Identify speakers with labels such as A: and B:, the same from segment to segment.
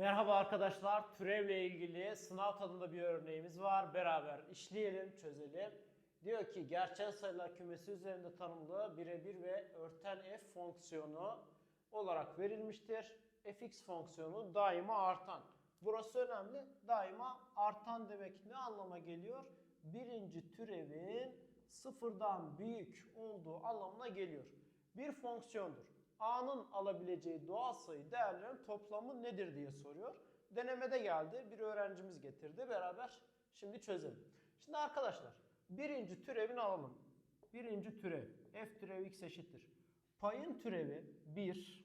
A: Merhaba arkadaşlar. Türevle ilgili sınav tadında bir örneğimiz var. Beraber işleyelim, çözelim. Diyor ki gerçel sayılar kümesi üzerinde tanımlı birebir ve örten f fonksiyonu olarak verilmiştir. fx fonksiyonu daima artan. Burası önemli. Daima artan demek ne anlama geliyor? Birinci türevin sıfırdan büyük olduğu anlamına geliyor. Bir fonksiyondur. A'nın alabileceği doğal sayı değerlerin toplamı nedir diye soruyor. Denemede geldi. Bir öğrencimiz getirdi. Beraber şimdi çözelim. Şimdi arkadaşlar birinci türevini alalım. Birinci türev f türev x eşittir. Payın türevi 1.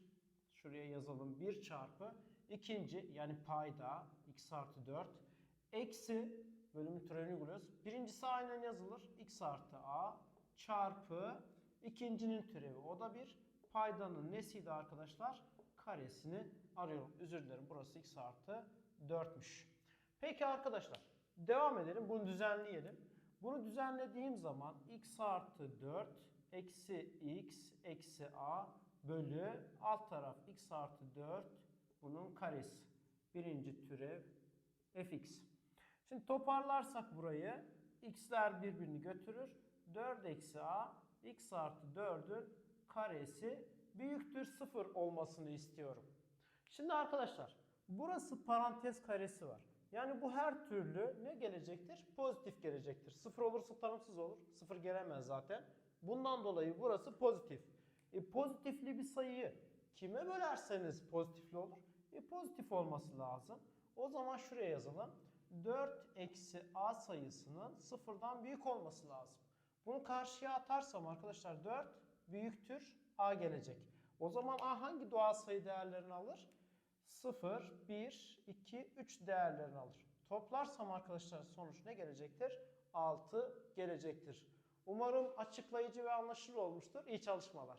A: Şuraya yazalım 1 çarpı. ikinci yani payda x artı 4. Eksi bölümün türevini uyguluyoruz. Birincisi aynen yazılır. x artı a çarpı ikincinin türevi o da 1. Paydanın nesiydi arkadaşlar? Karesini arıyorum. Özür dilerim burası x artı 4'müş. Peki arkadaşlar devam edelim. Bunu düzenleyelim. Bunu düzenlediğim zaman x artı 4 eksi x eksi a bölü alt taraf x artı 4 bunun karesi. Birinci türev fx. Şimdi toparlarsak burayı x'ler birbirini götürür. 4 eksi a x artı 4'ün karesi büyüktür 0 olmasını istiyorum. Şimdi arkadaşlar burası parantez karesi var. Yani bu her türlü ne gelecektir? Pozitif gelecektir. 0 olursa tanımsız olur. 0 gelemez zaten. Bundan dolayı burası pozitif. E, pozitifli bir sayıyı kime bölerseniz pozitifli olur. E, pozitif olması lazım. O zaman şuraya yazalım. 4 eksi a sayısının sıfırdan büyük olması lazım. Bunu karşıya atarsam arkadaşlar 4 büyüktür a gelecek. O zaman a hangi doğal sayı değerlerini alır? 0, 1, 2, 3 değerlerini alır. Toplarsam arkadaşlar sonuç ne gelecektir? 6 gelecektir. Umarım açıklayıcı ve anlaşılır olmuştur. İyi çalışmalar.